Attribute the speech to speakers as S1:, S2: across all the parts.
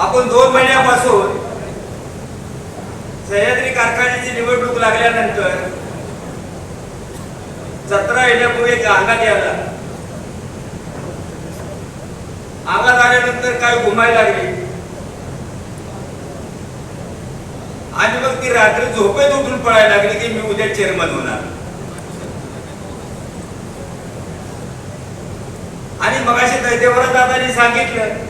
S1: आपण दोन महिन्यापासून सह्याद्री कारखान्याची निवडणूक लागल्यानंतर जत्रा येण्यापूर्वी एक अंगात यायला अंगात आल्यानंतर काय घुमायला लागली? आणि मग ती रात्री झोपेत उठून पळायला लागली की मी उद्या चेअरमन होणार. आणि मगाशी दैदेवरा दादानी सांगितलं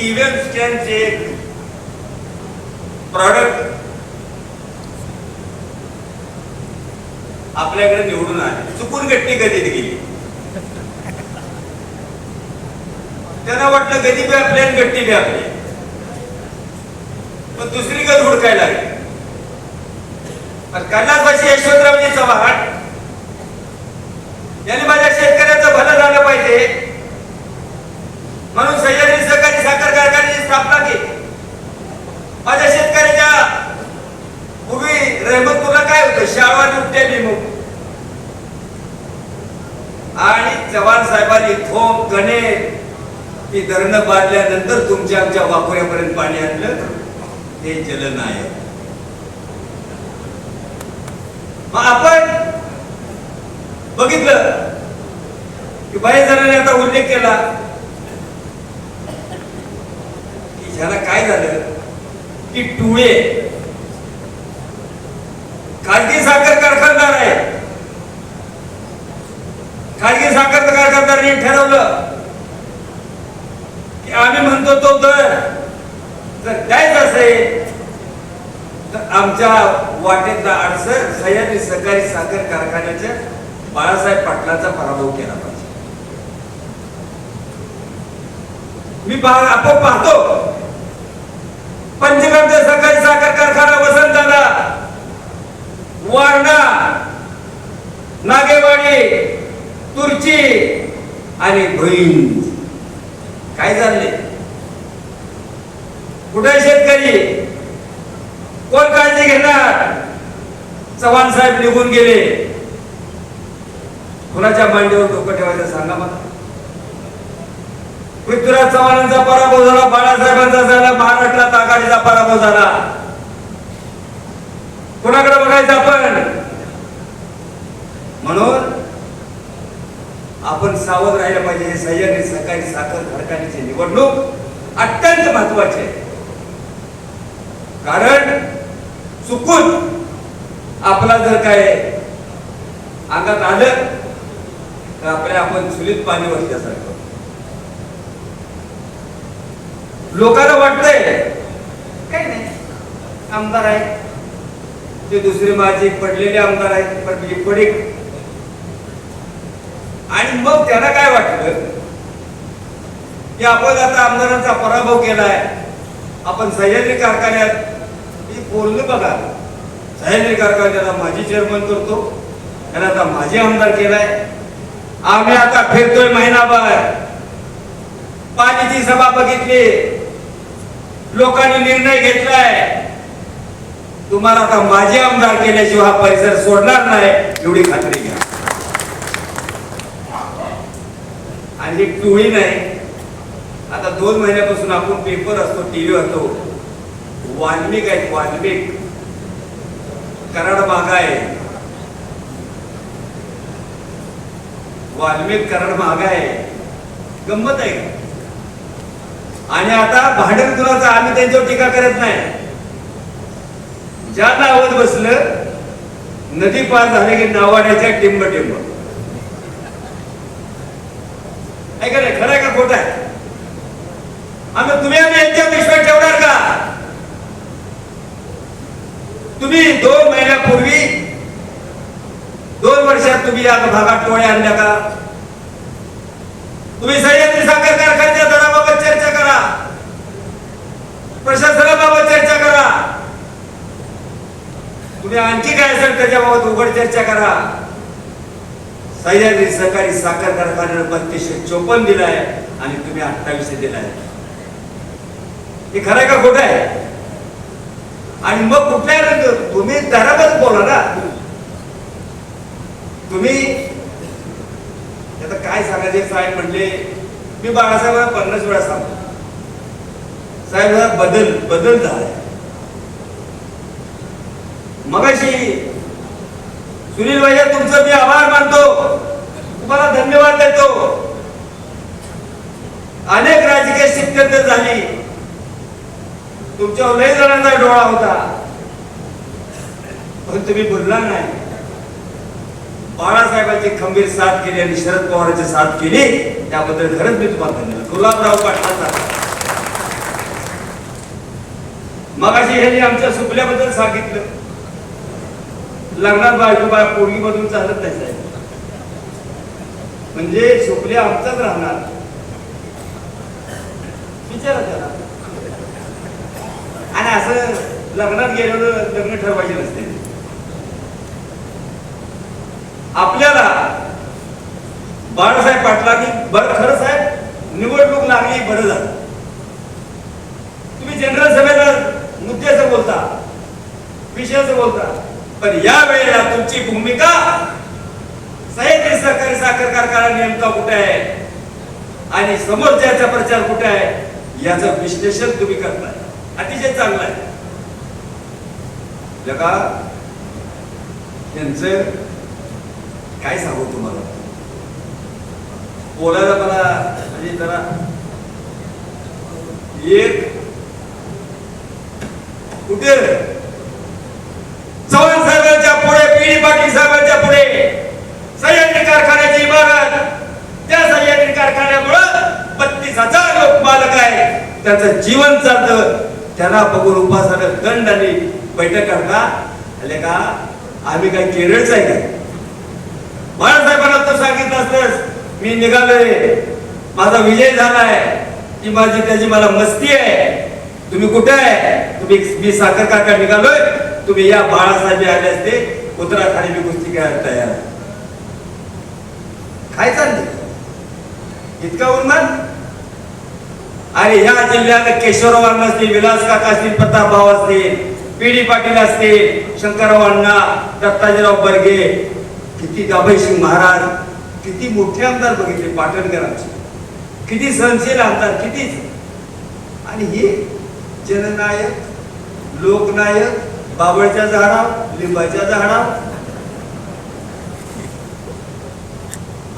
S1: इव्हन ईव्हीएम प्रॉडक्ट आपल्याकडे निवडून आले. चुकून गट्टी कधी गेली. त्यांना वाटलं गदी बी आपली आणि गट्टी बी आपली. पण दुसरी गद हुडकायला लागली. पण कैलासवासी यशवंतरावजी चव्हाण यांनी माझ्या शेतकऱ्याचं भलं झालं पाहिजे म्हणून सह्याद्री सहकारी साखर कारखान्याची स्थापना केली माझ्या शेतकऱ्याच्या पूर्वी रहमतपूरला काय होतं शाळवा नुकत्या विमुख आणि चव्हाण साहेबांनी थोम गणे ती धरणं बांधल्यानंतर तुमच्या आमच्या वाकोऱ्यापर्यंत पाणी आणलं. ते जल नाही मग आपण बघितलं की बऱ्याच जणांनी आता उल्लेख केला की ह्याला काय झालं की टुळे खाजगी साखर कारखानदार आहे. खाजगी साखर कारखानदारांनी ठरवलं की आम्ही म्हणतो तो दर जर द्यायच असेल तर आमच्या वाटेतला अडसर सह्याद्री सहकारी साखर कारखान्याच्या बाळासाहेब पाटलांचा पराभव केला पाहिजे. मी पहा आपण पाहतो. पंचगमचा सहकारी साखर कारखाना वसंत झाला वारणा नागेवाडी तुर्ची आणि भैंद काय झाले? कुठे शेतकरी? कोण काळजी घेणार? चव्हाण साहेब निघून गेले. कुणाच्या मांडीवर डोकं ठेवायचं सांगा मला. पृथ्वीराज चव्हाणांचा पराभव झाला बाळासाहेबांचा झाला महाराष्ट्रात आघाडीचा पराभव झाला. कुणाकडे बघायचं आपण? म्हणून आपण सावध राहिलं पाहिजे. हे सह्याद्री सहकारी साखर कारखान्याची निवडणूक अत्यंत महत्वाची आहे. कारण चुकून आपला जर काय अंगात आलं तर आपल्या आपण चुलीत पाणी वरल्यासारखं लोकांना वाटतंय काही नाही. आमदार आहे ते दुसरे माझे पडलेले आमदार आहेत पण पडीक आणि मग त्यांना काय वाटलं? की आपण आता आमदारांचा पराभव केलाय. आपण सह्याद्री कारखान्यात ही बघा. सह्याद्री कारखान्याला माझी चेअरमन करतो. त्याला आता माझे आमदार केलाय. आम्ही आता फिरतोय महिनाभर. पाणीची सभा बघितली. लोकांनी निर्णय घेतलाय. तुम्हाला आता माझे आमदार केल्याशिवाय हा परिसर सोडणार नाही एवढी खात्री घ्या. आणि एक टोळी नाही आता दोन महिन्यापासून आपण पेपर असतो टीव्ही असतो. वाल्मिक आहेत वाल्मिक. कराड मागा आहे. वाल्मिक कराड मागा आहे. गंमत आहे. आणि आता भांडण कुणाचं आम्ही त्यांच्यावर टीका करत नाही. ज्या नावात बसलं नदी पार झाले की नावाड्याच्या टिंब टिंब. ऐका नाही खरं का खोट आहे? आम्ही तुम्ही आम्ही यांच्यावर विश्वास ठेवणार का? तुम्ही दोन महिन्यापूर्वी दोन वर्षात तुम्ही या भागात टोळ्या आणल्या का? तुम्ही सह्याद्री साखर कारखान्याच्या दराबाबत चर्चा करा. प्रशासनाबाबत चर्चा करा. तुम्ही आणखी काय असेल त्याच्याबाबत उघड चर्चा करा. सह्याद्री सहकारी साखर कारखान्यानं बत्तीसशे चोपन्न दिलाय आणि तुम्ही अठ्ठावीसशे दिलाय. हे खरं का खोटं आहे? आणि मग कुठल्या तुम्ही दराबत बोला ना. तुम्ही आता काय सांगायचे साहेब म्हणले मी बाळासाहेबांना पन्नास वेळा सांगतो. साहेब बदल बदल झालाय. मगाशी सुनील भैया तुमचं मी आभार मानतो. तुम्हाला धन्यवाद देतो. अनेक राजकीय शिक्षण झाली. तुमच्या लय जणांचा डोळा होता. पण तुम्ही बोलला नाही. बाळासाहेबांची खंबीर साथ केली आणि शरद पवारांची साथ केली त्याबद्दल खरंच मी तुम्हाला धन्यवाद. गुलाबराव पाटलाचा. मगाशी ह्यांनी आमच्या सुपल्याबद्दल सांगितलं. लग्नात बायको बाय पोरगी मधून चालत नाही साहेब. म्हणजे सोपले आमचाच राहणार. विचारा त्याला. आणि असं लग्नात गेलेलं लग्न ठरवायचे नसते. आपल्याला बाळासाहेब पाटलांनी बरं खरं साहेब निवडणूक लागली बरं झालं. तुम्ही जनरल सभेला मुद्द्याचं बोलता विषयाचं बोलता. पण या वेळेला तुमची भूमिका सह्याद्री सहकारी साखर कारखाना नेमका कुठे आहे? आणि समोरच्याचा प्रचार कुठे आहे? याच विश्लेषण तुम्ही करताय. अतिशय चांगलं आहे. जगा यांचं काय सांगू तुम्हाला? बोलायला मला म्हणजे जरा एक कुठे? चव्हाण पुढे पिढी पाटील साहेबांच्या पुढे. सह्याद्री कारखान्याची इमारत. त्या सह्याद्री कारखान्यामुळं बत्तीस हजार लोक मालक आहे त्यांचं जीवन चालतं. त्याला बघून उपासाने दंड आणि बैठक करता आले का? आम्ही काय केरळच आहे काय बाळासाहेबांना तर सांगितलं असतंच. मी निघालोय. माझा विजय झालाय. ती माझी त्याची मला मस्ती आहे. तुम्ही कुठे आहे? तुम्ही मी साखर कारखाना निघालोय. तुम्ही या बाळासाहेब आले असते. उत्तराखाली मी कुस्ती करायला तयार. काय चालले इतका उन्मान? आणि ह्या जिल्ह्यात केशवराव अण्णा असतील विलास काका असतील प्रतापभाव असतील पीडी पाटील असतील शंकरराव अण्णा दत्ताजीराव बर्गे किती गाभई महाराज किती मोठे आमदार बघितले पाटणकरांचे. किती सहनशील आमदार किती. आणि हे जननायक लोकनायक बाबळच्या झाडा लिंबाच्या झाडा.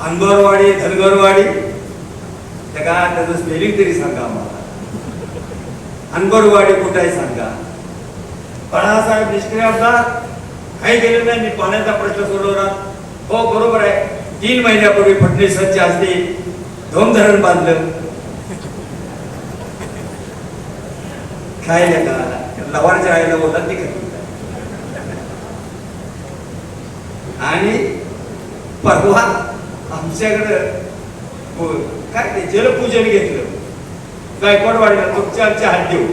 S1: अनबरवाडी धनगरवाडी. त्या त्याचं स्पेलिंग तरी सांगा आम्हाला. अनबरवाडी कुठे आहे सांगा. बाळासाहेब निष्क्रिय असतात. काही गेले नाही मी पाण्याचा प्रश्न सोडवला हो बरोबर आहे. तीन महिन्यापूर्वी फडणवीसांच्या हस्ते धोम धरण बांधलं. काय नाही का लवारच्या आईला बोलतात ती आणि परवा आमच्याकडं काय ते जलपूजन घेतलं. गायकवाड वाढलं तुमच्या आमच्या हात देऊ.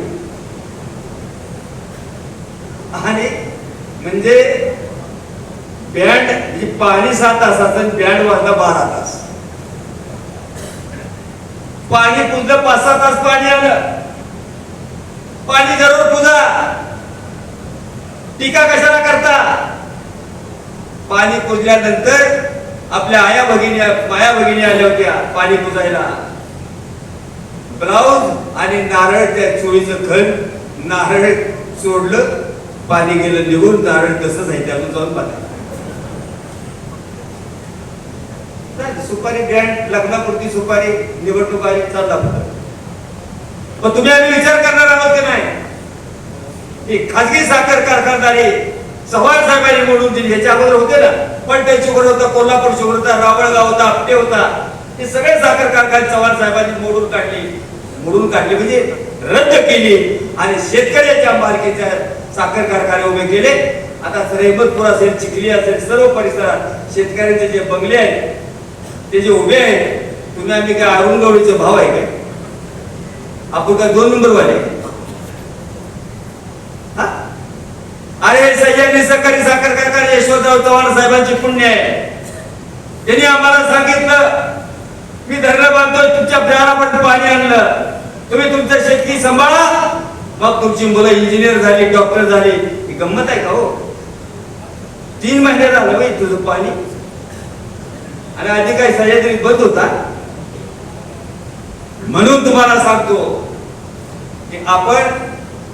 S1: आणि म्हणजे बँड ही पाणी सात तासाचं बँड वाजला बारा तास. पाणी पुजलं पाच सहा तास पाणी आलं. पाणी जरूर पुजा. टीका कशाला करता? पाणी पुजल्यानंतर आपल्या आया भगिनी माया भगिनी आल्या होत्या पाणी पुजायला. ब्लाऊज आणि नारळ त्या चोळीचं खण नारळ सोडलं पाणी गेलं निघून नारळ तसंच आहे त्यातून जाऊन पाणी. सुपारी ब्रँड लग्नापुरती सुपारी निवडणूक आली चालला पण तुम्ही आम्ही विचार करणार आहोत की नाही? खाजगी साखर कारखानदारी चव्हाण साहेबांनी मोडून दिली ह्याच्या अगोदर होते ना पण पलटण शुगर होता कोल्हापूर शुगर होता रावळगाव होता आपटे होता हे सगळे साखर कारखाने चव्हाण साहेबांनी मोडून काढली. मोडून काढली म्हणजे रद्द केली आणि शेतकऱ्याच्या मालकीच्या साखर कारखाने उभे केले. आता रेमतपूर असेल चिखली असेल सर्व परिसरात शेतकऱ्यांचे जे बंगले आहेत ते जे उभे आहेत तुम्ही आम्ही काय अरुण गवळीचे भाव आहे काय? आपण काय दोन नंबर वाले? हा? अरे सह्याद्री सहकारी साखर कारखाना यशवंतराव चव्हाण साहेबांची पुण्य आहे त्यांनी आम्हाला सांगितलं मी धरणं बांधतोय तुमच्या दारापर्यंत पाणी आणलं. तुम्ही तुमचं शेतकी सांभाळा. मग तुमची मुलं इंजिनियर झाली डॉक्टर झाली. ही गंमत आहे का हो? तीन महिने झालं बाई तुझं पाणी. आणि आधी काय सह्याद्री बंद होता? म्हणून तुम्हाला सांगतो की आपण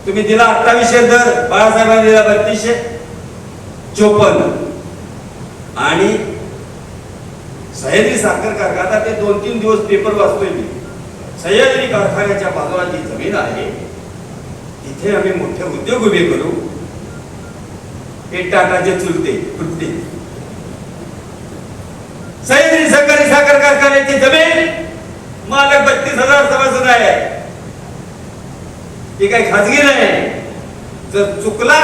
S1: तुम्ही दिला अठ्ठावीसशे दर बाळासाहेबांनी दिला बत्तीसशे चोपन्न. आणि सह्याद्री साखर कारखाना ते दोन तीन दिवस पेपर वाचतोय मी. सह्याद्री कारखान्याच्या बाजूला जी जमीन आहे तिथे आम्ही मोठे उद्योग उभे करू. हे टाटाचे चुलते तुटते सह्याद्री सहकारी साखर कारखान्याची जमीन मालक बत्तीस हजार सभासद आहे. ती काही खाजगी नाही. जर चुकला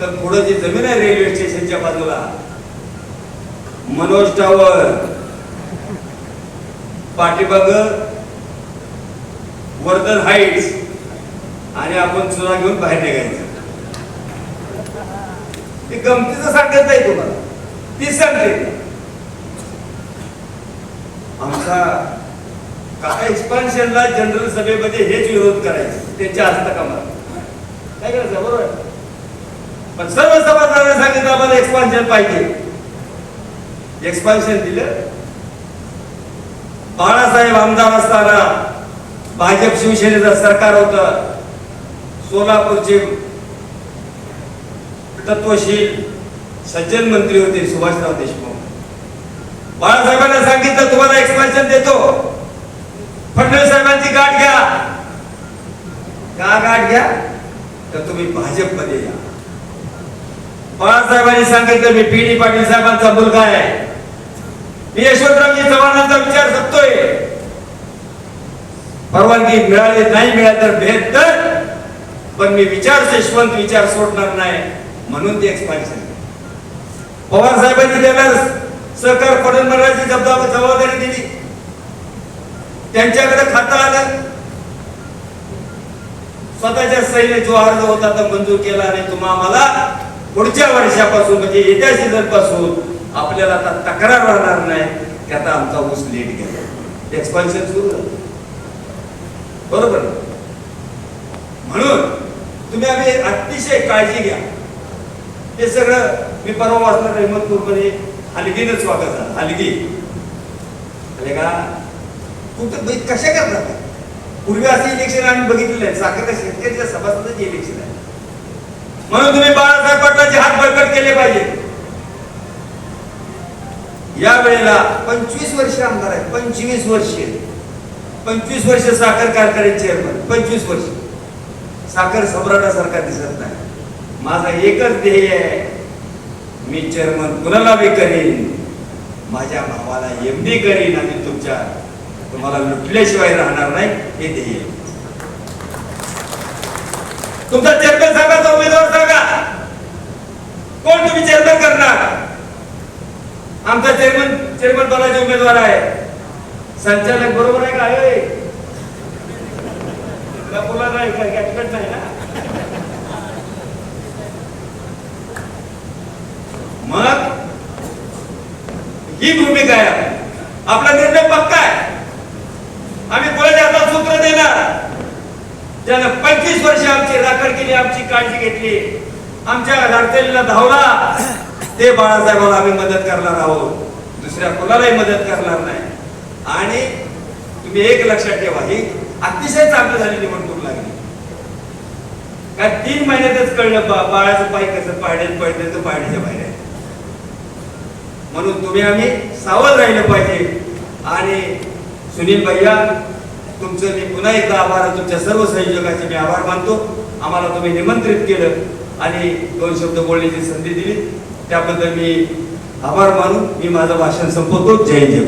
S1: तर पुढे जी जमीन आहे रेल्वे स्टेशनच्या बाजूला मनोज टावर पाठीबाग वर्धन हाईट्स आणि आपण चुना घेऊन बाहेर निघायचं. ते गमतीचं सांगत नाही तुम्हाला. ती सांगते. आमचा का एक्सपान्शनला जनरल सभेमध्ये हेच विरोध करायचे त्यांच्या हस्तकामात काय करायचं बरोबर? पण सर्व सभासदांना सांगितलं आम्हाला एक्सपान्शन पाहिजे. एक्सपान्शन दिलं. बाळासाहेब आमदार असताना भाजप शिवसेनेचं सरकार होतं. सोलापूरचे तत्वशील सज्जन मंत्री होते सुभाषराव देशमुख. बाळासाहेबांना सांगितलं तुम्हाला एक्सपान्शन देतो. फडणवीस साहेबांची गाठ घ्या. का गाठ घ्या? तर तुम्ही भाजपमध्ये या. बाळासाहेबांनी सांगितलं मी पी डी पाटील साहेबांचा मुलगा आहे. मी यशवंतरावजी चव्हाणांचा विचार जपतोय. परवानगी मिळाली नाही मिळाली तर बेहतर पण मी विचार यशवंत विचार सोडणार नाही म्हणून ते एक्सपान्शन पवार साहेबांनी त्याला सहकार फडणवीसाची जबाब- जबाबदारी दिली. त्यांच्याकडे खातं आलं. स्वतःच्या सैन्य जो अर्ज होता तो मंजूर केला आणि तुम्हा आम्हाला पुढच्या वर्षापासून म्हणजे येत्या सीझनपासून आपल्याला आता तक्रार राहणार नाही की आता आमचा ऊस लेट गेला. एक्सपान्शन सुरू झालं. बरोबर? म्हणून तुम्ही आम्ही अतिशय काळजी घ्या. हे सगळं मी परवा वाचणार अहमदपूरमध्ये हलगीनच वागत हलगी. का? कुठं बाई म्हणजे कशा करतात पूर्वी असे इलेक्शन आम्ही बघितलेलं आहे साखर शेतकऱ्याच्या सभासदाचे इलेक्शन आहे म्हणून तुम्ही बाळासाहेब पाटलाचे हात बळकट केले पाहिजे. या वेळेला पंचवीस वर्ष आमदार आहेत. पंचवीस वर्ष. पंचवीस वर्ष साखर कारखान्याचे चेअरमन पंचवीस वर्ष. साखर सम्राटासारखा दिसत नाही. माझा एकच ध्येय आहे. मी चेअरमन कुणाला बी करीन? माझ्या भावाला एम डी करीन आणि तुमच्या तुम्हाला लुटल्याशिवाय राहणार नाही हे ध्येय तुमचा चेअरमॅन सांगा उमेदवार सांगा. कोण तुम्ही चेअरमॅन करणार? आमचा चेअरमन चेअरमन पदाचे उमेदवार आहे. संचालक बरोबर आहे का? आहे बोला नाही नाही ना? मग ही भूमिका आहे. आपला निर्णय पक्का आहे आम्ही कोणाच्या हातात सूत्र देणार त्यानं पंचवीस वर्ष आमची राखण केली आमची काळजी घेतली आमच्या अडचणीला धावला ते बाळासाहेबाला आम्ही मदत करणार आहोत. दुसऱ्या कोणालाही मदत करणार नाही. आणि तुम्ही एक लक्षात ठेवा ही अतिशय चांगली झाली निवडणूक लागली. काय तीन महिन्यातच कळलं बा बाळाचं पाय कसं पायड्यात पडलं तर पायड्याच्या बाहेर म्हणून तुम्ही आम्ही सावध राहिलं पाहिजे. आणि सुनील भैया तुमचं मी पुन्हा एकदा आभार तुमच्या सर्व संयोजकाचे मी आभार मानतो. आम्हाला तुम्ही निमंत्रित केलं आणि दोन शब्द बोलण्याची संधी दिली. त्याबद्दल मी आभार मानून मी माझं भाषण संपवतो. जय जय